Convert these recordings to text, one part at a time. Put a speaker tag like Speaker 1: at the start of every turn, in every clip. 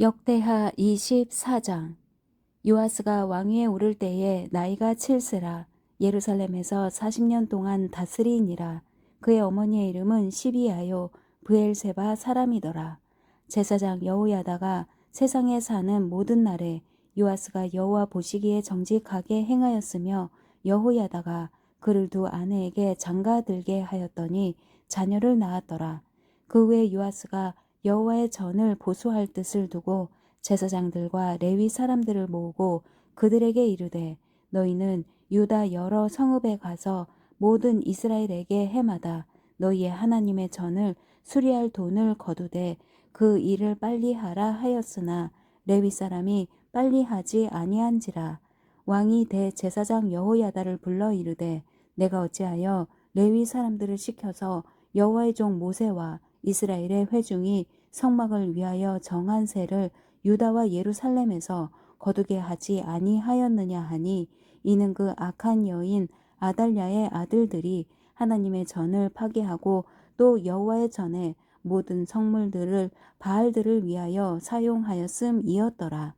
Speaker 1: 역대하 24장. 요아스가 왕위에 오를 때에 나이가 칠세라. 예루살렘에서 40년 동안 다스리니라. 그의 어머니의 이름은 시비아요. 브엘세바 사람이더라. 제사장 여호야다가 세상에 사는 모든 날에 요아스가 여호와 보시기에 정직하게 행하였으며 여호야다가 그를 두 아내에게 장가들게 하였더니 자녀를 낳았더라. 그 후에 요아스가 여호와의 전을 보수할 뜻을 두고 제사장들과 레위 사람들을 모으고 그들에게 이르되 너희는 유다 여러 성읍에 가서 모든 이스라엘에게 해마다 너희의 하나님의 전을 수리할 돈을 거두되 그 일을 빨리 하라 하였으나 레위 사람이 빨리 하지 아니한지라. 왕이 대제사장 여호야다를 불러 이르되 내가 어찌하여 레위 사람들을 시켜서 여호와의 종 모세와 이스라엘의 회중이 성막을 위하여 정한 세를 유다와 예루살렘에서 거두게 하지 아니하였느냐 하니 이는 그 악한 여인 아달랴의 아들들이 하나님의 전을 파괴하고 또 여호와의 전에 모든 성물들을 바알들을 위하여 사용하였음이었더라.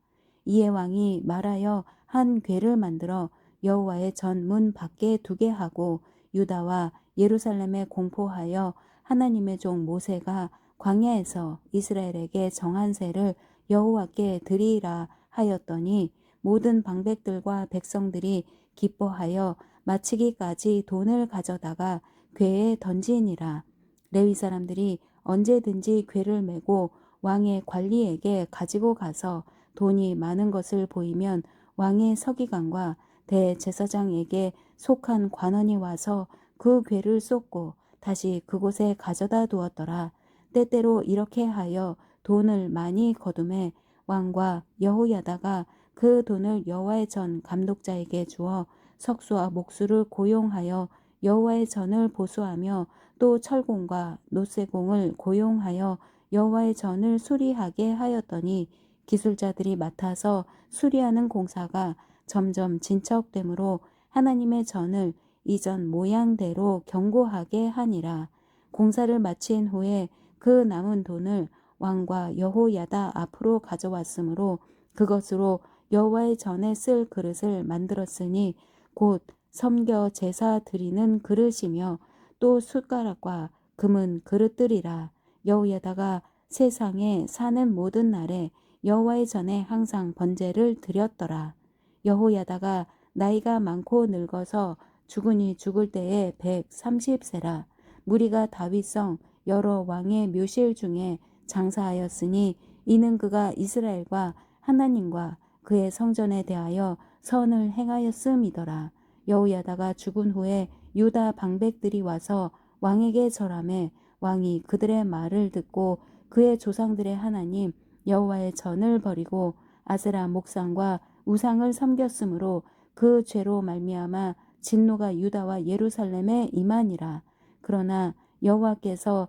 Speaker 1: 이에 왕이 말하여 한 궤를 만들어 여호와의 전 문 밖에 두게 하고 유다와 예루살렘에 공포하여 하나님의 종 모세가 광야에서 이스라엘에게 정한 세를 여호와께 드리라 하였더니 모든 방백들과 백성들이 기뻐하여 마치기까지 돈을 가져다가 궤에 던지니라. 레위 사람들이 언제든지 궤를 메고 왕의 관리에게 가지고 가서 돈이 많은 것을 보이면 왕의 서기관과 대제사장에게 속한 관원이 와서 그 궤를 쏟고 다시 그곳에 가져다 두었더라. 때때로 이렇게 하여 돈을 많이 거둠에 왕과 여호야다가 그 돈을 여호와의 전 감독자에게 주어 석수와 목수를 고용하여 여호와의 전을 보수하며 또 철공과 노쇠공을 고용하여 여호와의 전을 수리하게 하였더니 기술자들이 맡아서 수리하는 공사가 점점 진척되므로 하나님의 전을 이전 모양대로 견고하게 하니라. 공사를 마친 후에 그 남은 돈을 왕과 여호야다 앞으로 가져왔으므로 그것으로 여호와의 전에 쓸 그릇을 만들었으니 곧 섬겨 제사 드리는 그릇이며 또 숟가락과 금은 그릇들이라. 여호야다가 세상에 사는 모든 날에 여호와의 전에 항상 번제를 드렸더라. 여호야다가 나이가 많고 늙어서 죽으니 죽을 때에 130세라. 무리가 다윗성 여러 왕의 묘실 중에 장사하였으니 이는 그가 이스라엘과 하나님과 그의 성전에 대하여 선을 행하였음이더라. 여호야다가 죽은 후에 유다 방백들이 와서 왕에게 절함에 왕이 그들의 말을 듣고 그의 조상들의 하나님 여호와의 전을 버리고 아세라 목상과 우상을 섬겼으므로 그 죄로 말미암아 진노가 유다와 예루살렘에 임하니라. 그러나 여호와께서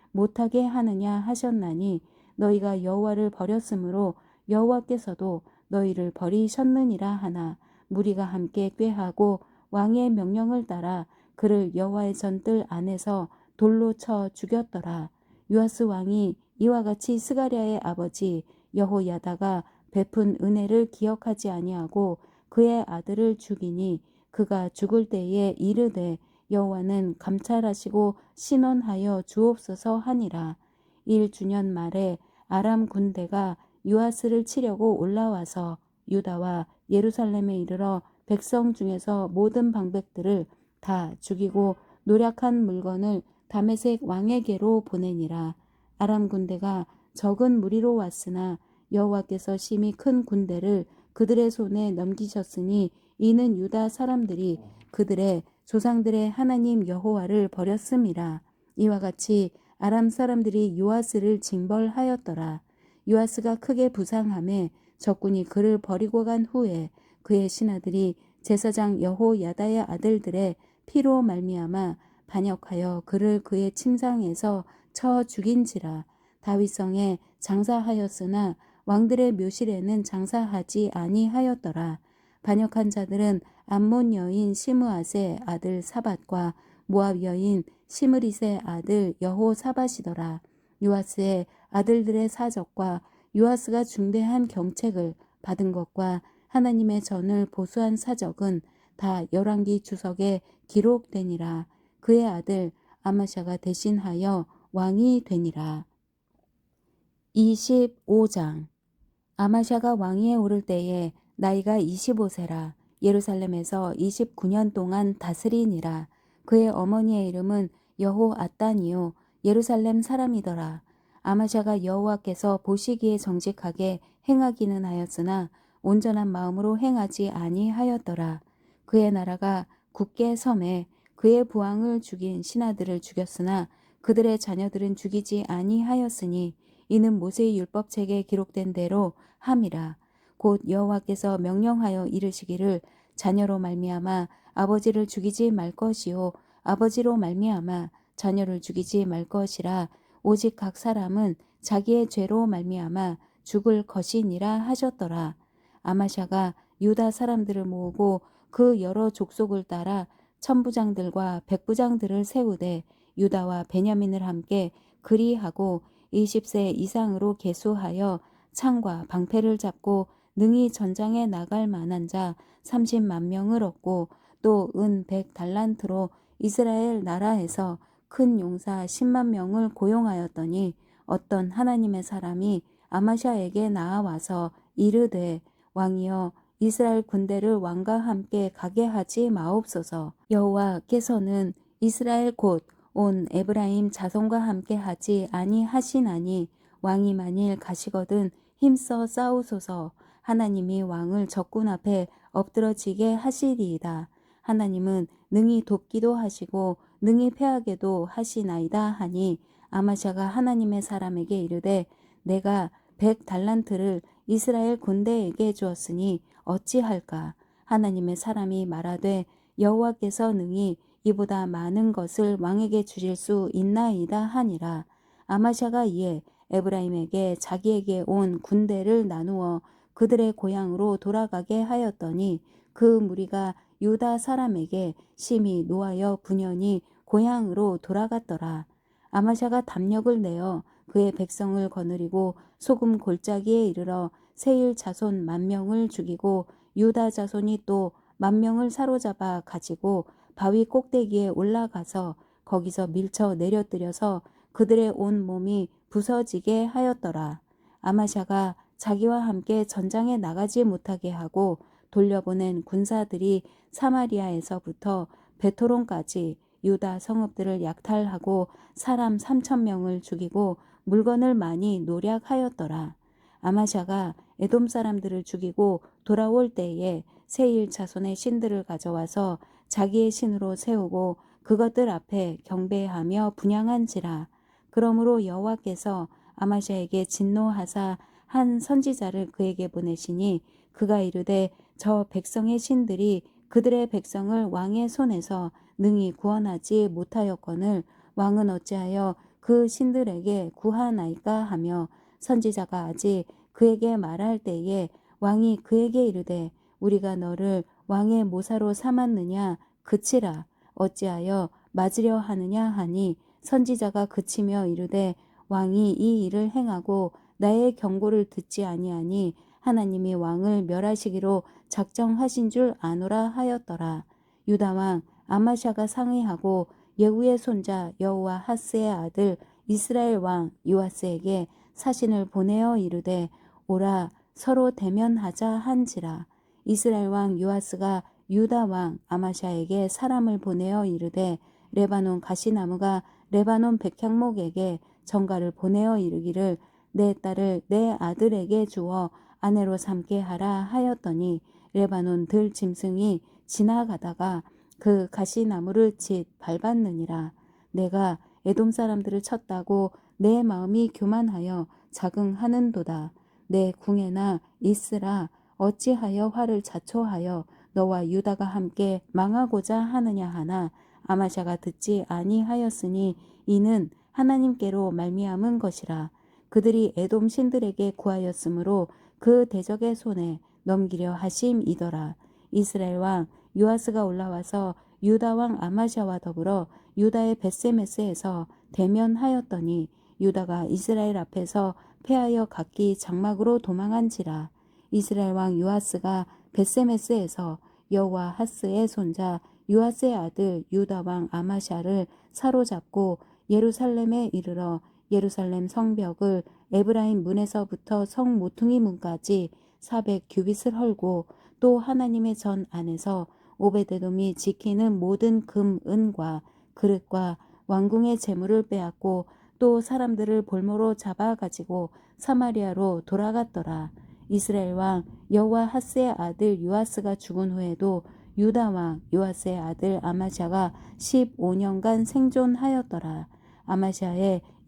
Speaker 1: 못하게 하느냐 하셨나니 너희가 여호와를 버렸으므로 여호와께서도 너희를 버리셨느니라 하나 무리가 함께 꾀하고 왕의 명령을 따라 그를 여호와의 전뜰 안에서 돌로 쳐 죽였더라. 유아스 왕이 이와 같이 스가랴의 아버지 여호야다가 베푼 은혜를 기억하지 아니하고 그의 아들을 죽이니 그가 죽을 때에 이르되 여호와는 감찰하시고 신원하여 주옵소서 하니라. 1주년 말에 아람 군대가 유아스를 치려고 올라와서 유다와 예루살렘에 이르러 백성 중에서 모든 방백들을 다 죽이고 노력한 물건을 다메색 왕에게로 보내니라. 아람 군대가 적은 무리로 왔으나 여호와께서 심히 큰 군대를 그들의 손에 넘기셨으니 이는 유다 사람들이 그들의 조상들의 하나님 여호와를 버렸음이라. 이와 같이 아람 사람들이 요아스를 징벌하였더라. 요아스가 크게 부상함에 적군이 그를 버리고 간 후에 그의 신하들이 제사장 여호야다의 아들들의 피로 말미암아 반역하여 그를 그의 침상에서 쳐 죽인지라 다윗성에 장사하였으나 왕들의 묘실에는 장사하지 아니하였더라. 반역한 자들은 암몬 여인 시므앗의 아들 사밧과 모압 여인 시므릿의 아들 여호사밧이더라. 요아스의 아들들의 사적과 요아스가 중대한 경책을 받은 것과 하나님의 전을 보수한 사적은 다 열왕기 주석에 기록되니라. 그의 아들 아마샤가 대신하여 왕이 되니라. 25장 아마샤가 왕위에 오를 때에 나이가 25세라 예루살렘에서 29년 동안 다스리니라. 그의 어머니의 이름은 여호아따니요 예루살렘 사람이더라. 아마샤가 여호와께서 보시기에 정직하게 행하기는 하였으나 온전한 마음으로 행하지 아니하였더라. 그의 나라가 굳게 섬에 그의 부왕을 죽인 신하들을 죽였으나 그들의 자녀들은 죽이지 아니하였으니 이는 모세의 율법책에 기록된 대로 함이라. 곧 여호와께서 명령하여 이르시기를 자녀로 말미암아 아버지를 죽이지 말 것이요 아버지로 말미암아 자녀를 죽이지 말 것이라 오직 각 사람은 자기의 죄로 말미암아 죽을 것이니라 하셨더라. 아마샤가 유다 사람들을 모으고 그 여러 족속을 따라 천부장들과 백부장들을 세우되 유다와 베냐민을 함께 그리하고 20세 이상으로 계수하여 창과 방패를 잡고 능히 전장에 나갈 만한 자 30만 명을 얻고 또 은 100달란트로 이스라엘 나라에서 큰 용사 10만 명을 고용하였더니 어떤 하나님의 사람이 아마샤에게 나아와서 이르되 왕이여 이스라엘 군대를 왕과 함께 가게 하지 마옵소서. 여호와께서는 이스라엘 곧 온 에브라임 자손과 함께 하지 아니하시나니 왕이 만일 가시거든 힘써 싸우소서 하나님이 왕을 적군 앞에 엎드러지게 하시리이다. 하나님은 능히 돕기도 하시고 능히 패하게도 하시나이다 하니 아마샤가 하나님의 사람에게 이르되 내가 백 달란트를 이스라엘 군대에게 주었으니 어찌할까 하나님의 사람이 말하되 여호와께서 능히 이보다 많은 것을 왕에게 주실 수 있나이다 하니라 아마샤가 이에 에브라임에게 자기에게 온 군대를 나누어 그들의 고향으로 돌아가게 하였더니 그 무리가 유다 사람에게 심히 노하여 분연히 고향으로 돌아갔더라. 아마샤가 담력을 내어 그의 백성을 거느리고 소금 골짜기에 이르러 세일 자손 만 명을 죽이고 유다 자손이 또 만 명을 사로잡아 가지고 바위 꼭대기에 올라가서 거기서 밀쳐 내려뜨려서 그들의 온 몸이 부서지게 하였더라. 아마샤가 자기와 함께 전장에 나가지 못하게 하고 돌려보낸 군사들이 사마리아에서부터 베토론까지 유다 성읍들을 약탈하고 사람 3천 명을 죽이고 물건을 많이 노략하였더라. 아마샤가 에돔 사람들을 죽이고 돌아올 때에 세일 자손의 신들을 가져와서 자기의 신으로 세우고 그것들 앞에 경배하며 분양한지라. 그러므로 여호와께서 아마샤에게 진노하사 한 선지자를 그에게 보내시니 그가 이르되 저 백성의 신들이 그들의 백성을 왕의 손에서 능히 구원하지 못하였거늘 왕은 어찌하여 그 신들에게 구하나이까 하며 선지자가 아직 그에게 말할 때에 왕이 그에게 이르되 우리가 너를 왕의 모사로 삼았느냐 그치라 어찌하여 맞으려 하느냐 하니 선지자가 그치며 이르되 왕이 이 일을 행하고 나의 경고를 듣지 아니하니 하나님이 왕을 멸하시기로 작정하신 줄 아노라 하였더라. 유다 왕 아마샤가 상의하고 예후의 손자 여호와 하스의 아들 이스라엘 왕 요아스에게 사신을 보내어 이르되 오라 서로 대면하자 한지라 이스라엘 왕 요아스가 유다 왕 아마샤에게 사람을 보내어 이르되 레바논 가시나무가 레바논 백향목에게 전가를 보내어 이르기를 내 딸을 내 아들에게 주어 아내로 삼게 하라 하였더니 레바논 들 짐승이 지나가다가 그 가시나무를 짓 밟았느니라. 내가 에돔 사람들을 쳤다고 내 마음이 교만하여 자긍하는도다. 내 궁에나 있으라 어찌하여 화를 자초하여 너와 유다가 함께 망하고자 하느냐 하나 아마샤가 듣지 아니하였으니 이는 하나님께로 말미암은 것이라 그들이 에돔 신들에게 구하였으므로 그 대적의 손에 넘기려 하심이더라. 이스라엘 왕 요아스가 올라와서 유다 왕 아마샤와 더불어 유다의 베세메스에서 대면하였더니 유다가 이스라엘 앞에서 패하여 각기 장막으로 도망한지라. 이스라엘 왕 요아스가 베세메스에서 여호와 하스의 손자 요아스의 아들 유다 왕 아마샤를 사로잡고 예루살렘에 이르러 예루살렘 성벽을 에브라임 문에서부터 성 모퉁이 문까지 400 규빗을 헐고 또 하나님의 전 안에서 오베데돔이 지키는 모든 금, 은과 그릇과 왕궁의 재물을 빼앗고 또 사람들을 볼모로 잡아 가지고 사마리아로 돌아갔더라. 이스라엘 왕 여호와 하스의 아들 요아스가 죽은 후에도 유다 왕 요아스의 아들 아마샤가 15년간 생존하였더라. 아마샤의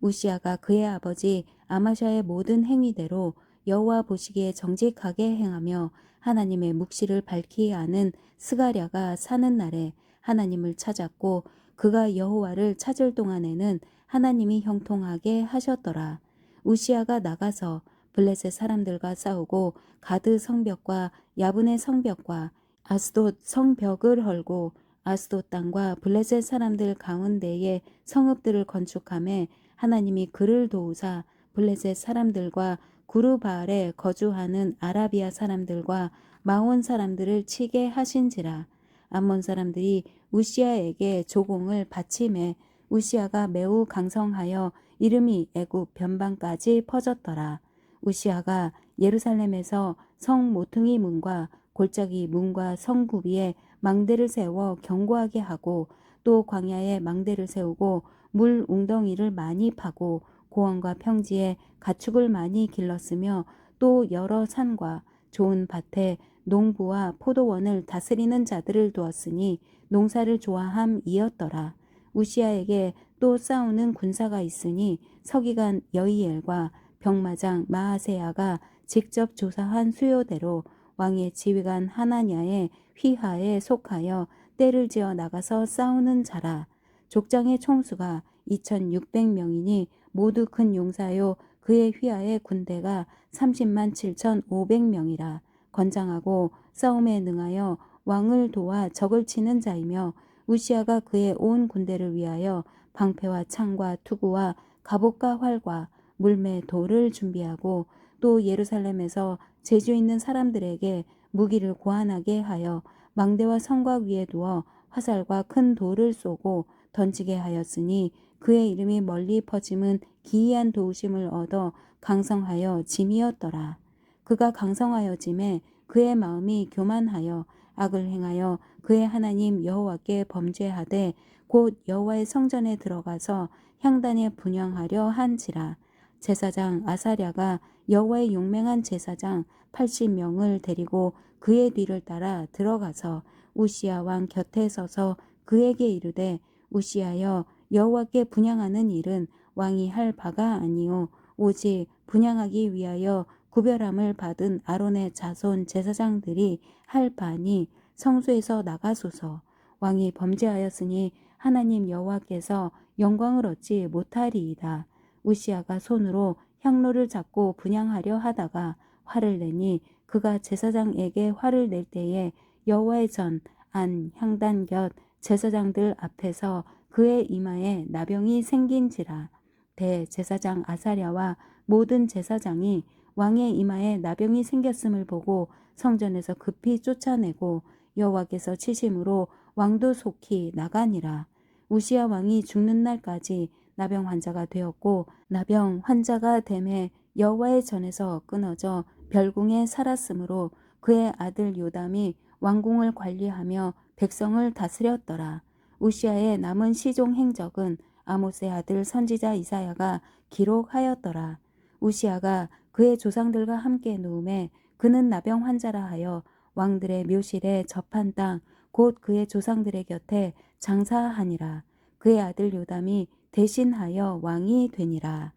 Speaker 1: 우시아가 그의 아버지 아마샤의 모든 행위대로 여호와 보시기에 정직하게 행하며 하나님의 묵시를 밝히 아는 스가랴가 사는 날에 하나님을 찾았고 그가 여호와를 찾을 동안에는 하나님이 형통하게 하셨더라. 우시아가 나가서 블레셋 사람들과 싸우고 가드 성벽과 야분의 성벽과 아스돗 성벽을 헐고 아스돗 땅과 블레셋 사람들 가운데에 성읍들을 건축함에 하나님이 그를 도우사 블레셋 사람들과 구르바알에 거주하는 아라비아 사람들과 마온 사람들을 치게 하신지라 암몬 사람들이 우시아에게 조공을 바침해 우시아가 매우 강성하여 이름이 애굽 변방까지 퍼졌더라. 우시아가 예루살렘에서 성 모퉁이 문과 골짜기 문과 성구비에 망대를 세워 경고하게 하고 또 광야에 망대를 세우고 물 웅덩이를 많이 파고 고원과 평지에 가축을 많이 길렀으며 또 여러 산과 좋은 밭에 농부와 포도원을 다스리는 자들을 두었으니 농사를 좋아함이었더라. 우시아에게 또 싸우는 군사가 있으니 서기관 여이엘과 병마장 마하세야가 직접 조사한 수요대로 왕의 지휘관 하나냐의 휘하에 속하여 때를 지어 나가서 싸우는 자라. 족장의 총수가 2600명이니 모두 큰 용사요. 그의 휘하의 군대가 30만 7,500명이라 건장하고 싸움에 능하여 왕을 도와 적을 치는 자이며 우시아가 그의 온 군대를 위하여 방패와 창과 투구와 갑옷과 활과 물매 돌을 준비하고 또 예루살렘에서 재주 있는 사람들에게 무기를 고안하게 하여 망대와 성곽 위에 두어 화살과 큰 돌을 쏘고 던지게 하였으니 그의 이름이 멀리 퍼짐은 기이한 도우심을 얻어 강성하여 짐이었더라. 그가 강성하여 짐에 그의 마음이 교만하여 악을 행하여 그의 하나님 여호와께 범죄하되 곧 여호와의 성전에 들어가서 향단에 분양하려 한지라 제사장 아사랴가 여호와의 용맹한 제사장 80명을 데리고 그의 뒤를 따라 들어가서 우시아 왕 곁에 서서 그에게 이르되 우시아여 여호와께 분양하는 일은 왕이 할 바가 아니요 오직 분양하기 위하여 구별함을 받은 아론의 자손 제사장들이 할 바니 성소에서 나가소서 왕이 범죄하였으니 하나님 여호와께서 영광을 얻지 못하리이다. 우시아가 손으로 향로를 잡고 분양하려 하다가 화를 내니 그가 제사장에게 화를 낼 때에 여호와의 전 안 향단 곁 제사장들 앞에서 그의 이마에 나병이 생긴지라. 대제사장 아사랴와 모든 제사장이 왕의 이마에 나병이 생겼음을 보고 성전에서 급히 쫓아내고 여호와께서 치심으로 왕도 속히 나가니라. 우시아 왕이 죽는 날까지 나병 환자가 되었고 나병 환자가 됨에 여호와의 전에서 끊어져 별궁에 살았으므로 그의 아들 요담이 왕궁을 관리하며 백성을 다스렸더라. 우시아의 남은 시종 행적은 아모스의 아들 선지자 이사야가 기록하였더라. 우시아가 그의 조상들과 함께 누움에 그는 나병 환자라 하여 왕들의 묘실에 접한 땅 곧 그의 조상들의 곁에 장사하니라. 그의 아들 요담이 대신하여 왕이 되니라.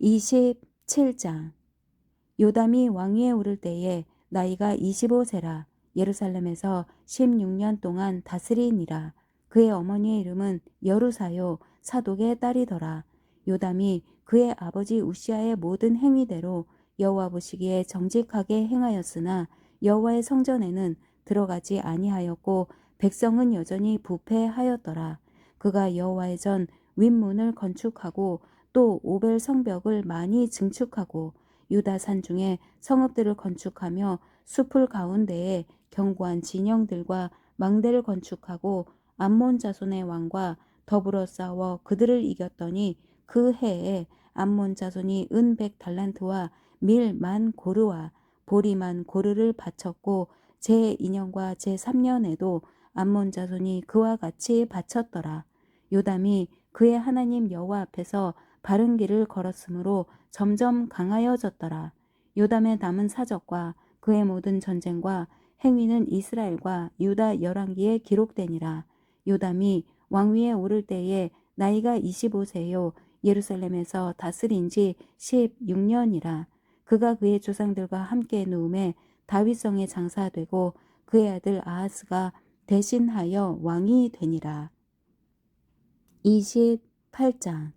Speaker 1: 27장 요담이 왕위에 오를 때에 나이가 25세라 예루살렘에서 16년 동안 다스리니라. 그의 어머니의 이름은 여루사요 사독의 딸이더라. 요담이 그의 아버지 우시아의 모든 행위대로 여호와 보시기에 정직하게 행하였으나 여호와의 성전에는 들어가지 아니하였고 백성은 여전히 부패하였더라. 그가 여호와의 전 윗문을 건축하고 또 오벨 성벽을 많이 증축하고 유다 산 중에 성읍들을 건축하며 숲을 가운데에 견고한 진영들과 망대를 건축하고 암몬 자손의 왕과 더불어 싸워 그들을 이겼더니 그 해에 암몬 자손이 은백 달란트와 밀 만 고르와 보리 만 고르를 바쳤고 제 2년과 제 3년에도 암몬 자손이 그와 같이 바쳤더라. 요담이 그의 하나님 여호와 앞에서 바른 길을 걸었으므로 점점 강하여졌더라. 요담의 남은 사적과 그의 모든 전쟁과 행위는 이스라엘과 유다 열왕기에 기록되니라. 요담이 왕위에 오를 때에 나이가 25세요 예루살렘에서 다스린 지 16년이라. 그가 그의 조상들과 함께 누움에 다윗성에 장사되고 그의 아들 아하스가 대신하여 왕이 되니라. 28장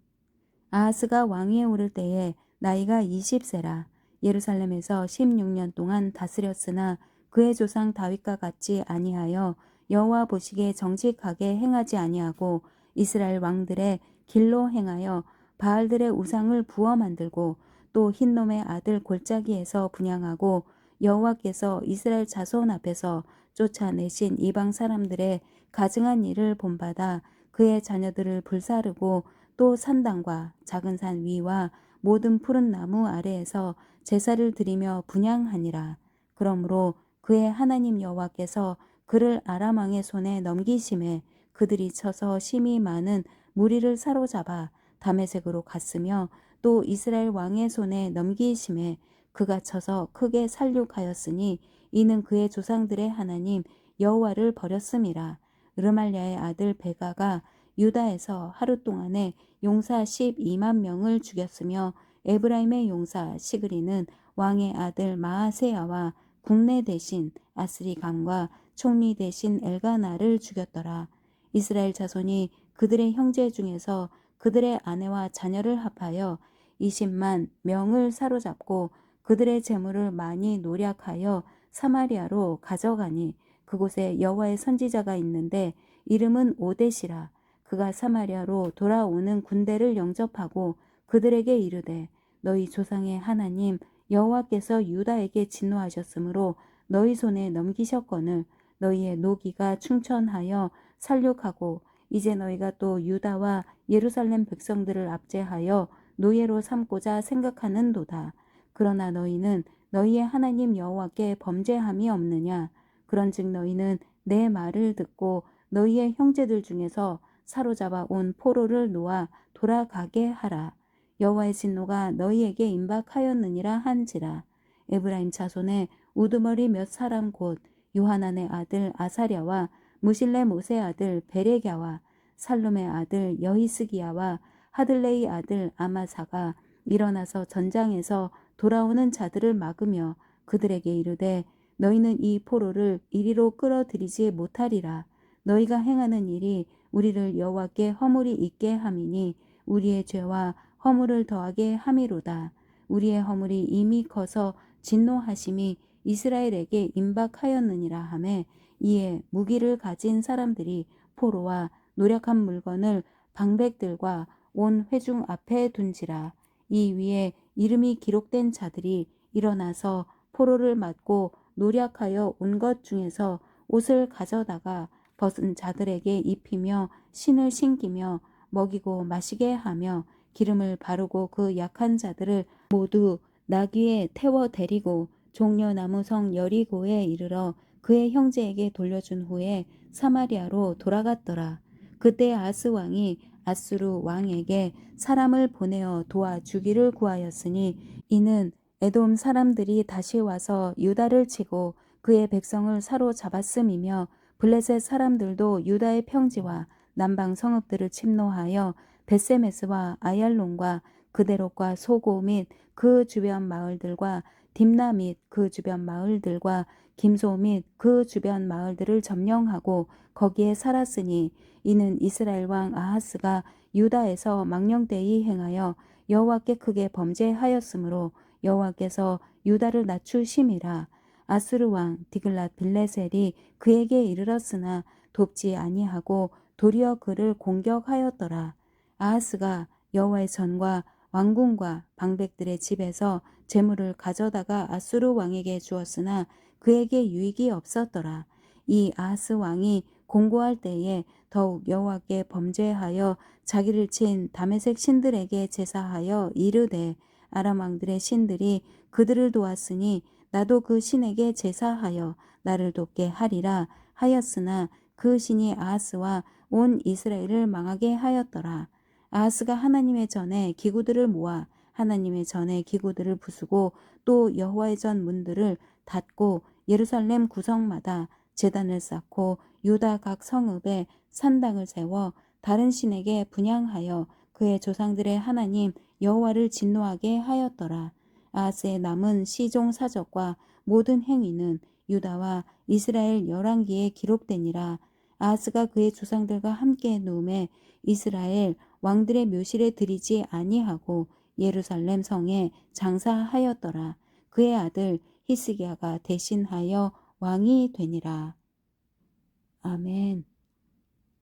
Speaker 1: 아하스가 왕위에 오를 때에 나이가 20세라 예루살렘에서 16년 동안 다스렸으나 그의 조상 다윗과 같이 아니하여 여호와 보시기에 정직하게 행하지 아니하고 이스라엘 왕들의 길로 행하여 바알들의 우상을 부어 만들고 또 흰놈의 아들 골짜기에서 분양하고 여호와께서 이스라엘 자손 앞에서 쫓아내신 이방 사람들의 가증한 일을 본받아 그의 자녀들을 불사르고 또 산당과 작은 산 위와 모든 푸른 나무 아래에서 제사를 드리며 분양하니라. 그러므로 그의 하나님 여호와께서 그를 아람 왕의 손에 넘기심에 그들이 쳐서 심이 많은 무리를 사로잡아 다메색으로 갔으며 또 이스라엘 왕의 손에 넘기심에 그가 쳐서 크게 살육하였으니 이는 그의 조상들의 하나님 여호와를 버렸음이라. 르말랴의 아들 베가가 유다에서 하루 동안에 용사 12만 명을 죽였으며 에브라임의 용사 시그리는 왕의 아들 마하세야와 국내 대신 아스리감과 총리 대신 엘가나를 죽였더라. 이스라엘 자손이 그들의 형제 중에서 그들의 아내와 자녀를 합하여 20만 명을 사로잡고 그들의 재물을 많이 노략하여 사마리아로 가져가니 그곳에 여호와의 선지자가 있는데 이름은 오데시라 그가 사마리아로 돌아오는 군대를 영접하고 그들에게 이르되 너희 조상의 하나님 여호와께서 유다에게 진노하셨으므로 너희 손에 넘기셨거늘 너희의 노기가 충천하여 살육하고 이제 너희가 또 유다와 예루살렘 백성들을 압제하여 노예로 삼고자 생각하는도다. 그러나 너희는 너희의 하나님 여호와께 범죄함이 없느냐? 그런즉 너희는 내 말을 듣고 너희의 형제들 중에서 사로잡아 온 포로를 놓아 돌아가게 하라. 여호와의 진노가 너희에게 임박하였느니라 한지라. 에브라임 자손의 우두머리 몇 사람 곧 요하난의 아들 아사랴와 무실레 모세 아들 베레갸와 살룸의 아들 여히스기야와 하들레이 아들 아마사가 일어나서 전장에서 돌아오는 자들을 막으며 그들에게 이르되 너희는 이 포로를 이리로 끌어들이지 못하리라. 너희가 행하는 일이 우리를 여호와께 허물이 있게 함이니 우리의 죄와 허물을 더하게 함이로다. 우리의 허물이 이미 커서 진노하심이 이스라엘에게 임박하였느니라 하매 이에 무기를 가진 사람들이 포로와 노력한 물건을 방백들과 온 회중 앞에 둔지라 이 위에 이름이 기록된 자들이 일어나서 포로를 맞고 노력하여 온 것 중에서 옷을 가져다가 벗은 자들에게 입히며 신을 신기며 먹이고 마시게 하며 기름을 바르고 그 약한 자들을 모두 나귀에 태워 데리고 종려나무 성 여리고에 이르러 그의 형제에게 돌려준 후에 사마리아로 돌아갔더라. 그때 아스 왕이 아수르 왕에게 사람을 보내어 도와 주기를 구하였으니 이는 에돔 사람들이 다시 와서 유다를 치고 그의 백성을 사로잡았음이며 블레셋 사람들도 유다의 평지와 남방 성읍들을 침노하여 베세메스와 아얄론과 그대롯과 소고 및 그 주변 마을들과 딥나 및 그 주변 마을들과 김소 및 그 주변 마을들을 점령하고 거기에 살았으니 이는 이스라엘 왕 아하스가 유다에서 망령되이 행하여 여호와께 크게 범죄하였으므로 여호와께서 유다를 낮추심이라. 아수르 왕 디글랏 빌레셀이 그에게 이르렀으나 돕지 아니하고 도리어 그를 공격하였더라 아하스가 여호와의 전과 왕궁과 방백들의 집에서 재물을 가져다가 아수르 왕에게 주었으나 그에게 유익이 없었더라. 이 아하스 왕이 공고할 때에 더욱 여호와께 범죄하여 자기를 친 다메색 신들에게 제사하여 이르되 아람 왕들의 신들이 그들을 도왔으니 나도 그 신에게 제사하여 나를 돕게 하리라 하였으나 그 신이 아하스와 온 이스라엘을 망하게 하였더라. 아하스가 하나님의 전에 기구들을 모아 하나님의 전에 기구들을 부수고 또 여호와의 전 문들을 닫고 예루살렘 구성마다 제단을 쌓고 유다 각 성읍에 산당을 세워 다른 신에게 분양하여 그의 조상들의 하나님 여호와를 진노하게 하였더라. 아하스의 남은 시종 사적과 모든 행위는 유다와 이스라엘 열왕기에 기록되니라. 아하스가 그의 조상들과 함께 누움에 이스라엘 왕들의 묘실에 들이지 아니하고 예루살렘 성에 장사하였더라. 그의 아들 히스기야가 대신하여 왕이 되니라. 아멘.